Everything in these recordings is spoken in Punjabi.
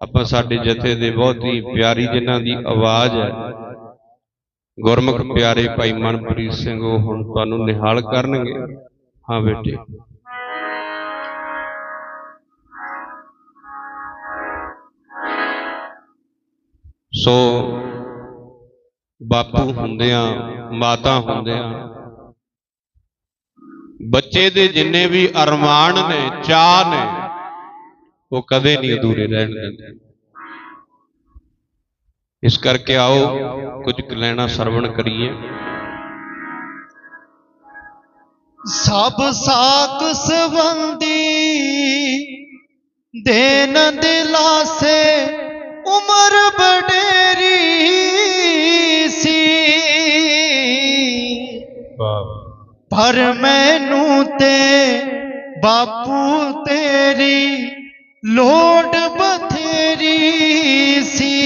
ਆਪਾਂ ਸਾਡੇ ਜਥੇ ਦੇ ਬਹੁਤ ਹੀ ਪਿਆਰੀ ਜਿਨ੍ਹਾਂ ਦੀ ਆਵਾਜ਼ ਹੈ। ਗੁਰਮੁਖ ਪਿਆਰੇ ਭਾਈ ਮਨਪ੍ਰੀਤ ਸਿੰਘ, ਉਹ ਹੁਣ ਤੁਹਾਨੂੰ ਨਿਹਾਲ ਕਰਨਗੇ। ਹਾਂ ਬੇਟੇ। ਸੋ ਬਾਪੂ ਹੁੰਦਿਆਂ, ਮਾਤਾ ਹੁੰਦਿਆਂ, ਬੱਚੇ ਦੇ ਜਿੰਨੇ ਵੀ ਅਰਮਾਨ ਨੇ ਚਾਹ ਨੇ ਉਹ ਕਦੇ ਨਹੀਂ ਅਧੂਰੇ ਰਹਿਣ ਦਿੰਦੇ। ਇਸ ਕਰਕੇ ਆਓ, ਕੁਝ ਲੈਣਾ ਸਰਵਣ ਕਰੀਏ। ਸਭ ਸਾਕ ਸਵੰਦੀ ਦੇਨ ਦਿਲਾਸੇ ਉਮਰ ਬਡੇਰੀ ਸੀ। ਪਰ ਮੈਨੂੰ ਤੇ ਬਾਪੂ ਤੇਰੀ ਲੋਟ ਬਥੇਰੀ ਸੀ।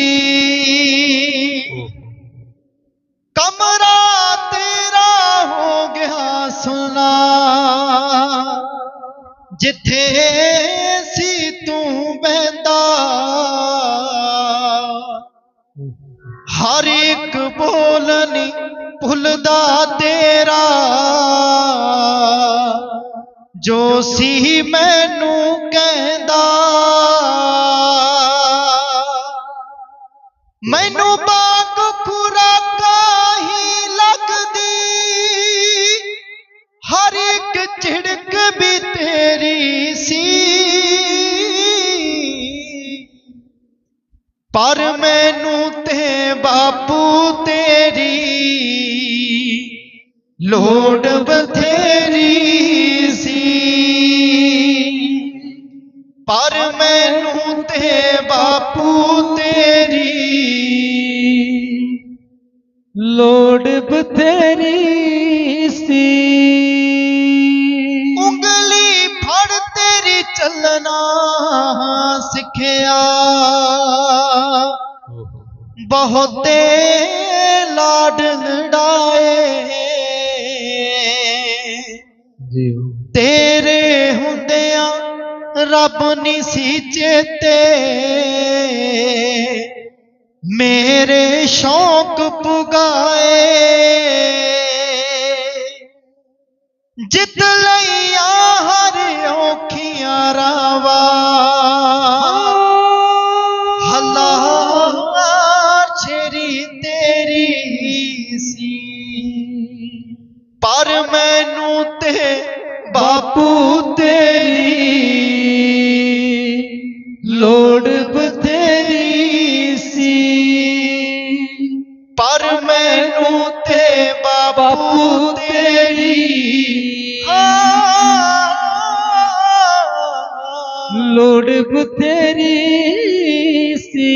ਕਮਰਾ ਤੇਰਾ ਹੋ ਗਿਆ ਸੁਨਾ। ਜਿੱਥੇ ਸੀ ਤੂੰ ਬਹਿੰਦਾ। ਹਰ ਇੱਕ ਬੋਲ ਨੀ ਭੁੱਲਦਾ ਤੇਰਾ। ਜੋ ਸੀ ਮੈਨੂੰ ਕਹਿੰਦਾ ਮੈਨੂੰ ਬਾਗ ਖੁਰਾਕਾ ਹੀ ਲੱਗਦੀ। ਹਰ ਇੱਕ ਝਿੜਕ ਵੀ ਤੇਰੀ ਸੀ। ਪਰ ਮੈਨੂੰ ਤੇ ਬਾਪੂ ਤੇਰੀ ਲੋੜ ਬਥੇ ਲੋੜ ਬਥੇਰੀ ਸੀ। ਉਂਗਲੀ ਫੜ ਤੇਰੀ ਚੱਲਣਾ ਸਿੱਖਿਆ। ਬਹੁਤੇ ਲਾਡ ਲੜਾਏ। ਜੀ। ਤੇਰੇ ਹੁੰਦਿਆਂ ਰੱਬ ਨਹੀਂ ਸੀ ਚੇਤੇ। ਮੇਰੇ ਸ਼ੌਕ ਪੁਗਾਏ। ਜਿੱਤ ਲਈਆਂ ਹਰ ਔਖੀਆਂ ਰਾਵਾ। ਹੱਲਾ ਛੇਰੀ ਤੇਰੀ ਸੀ। ਪਰ ਮੈਨੂੰ ਤੇ ਬਾਪੂ ਪਰ ਮੈਨੂੰ ਤੇ ਬਾਪੂ ਤੇਰੀ ਲੋੜ ਬਥੇਰੀ ਸੀ।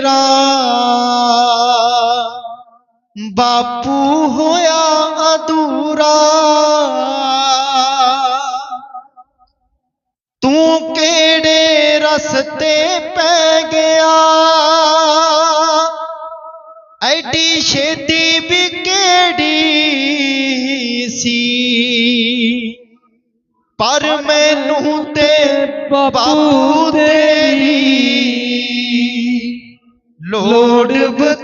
ਤੇਰਾ ਬਾਪੂ ਹੋਇਆ ਅਧੂਰਾ। ਤੂੰ ਕਿਹੜੇ ਰਸਤੇ ਪੈ ਗਿਆ? ਐਡੀ ਛੇਤੀ ਵੀ ਕਿਹੜੀ ਸੀ? ਪਰ ਮੈਨੂੰ ਤੇ ਬਾਪੂ ਤੇਰੀ ਲੋੜ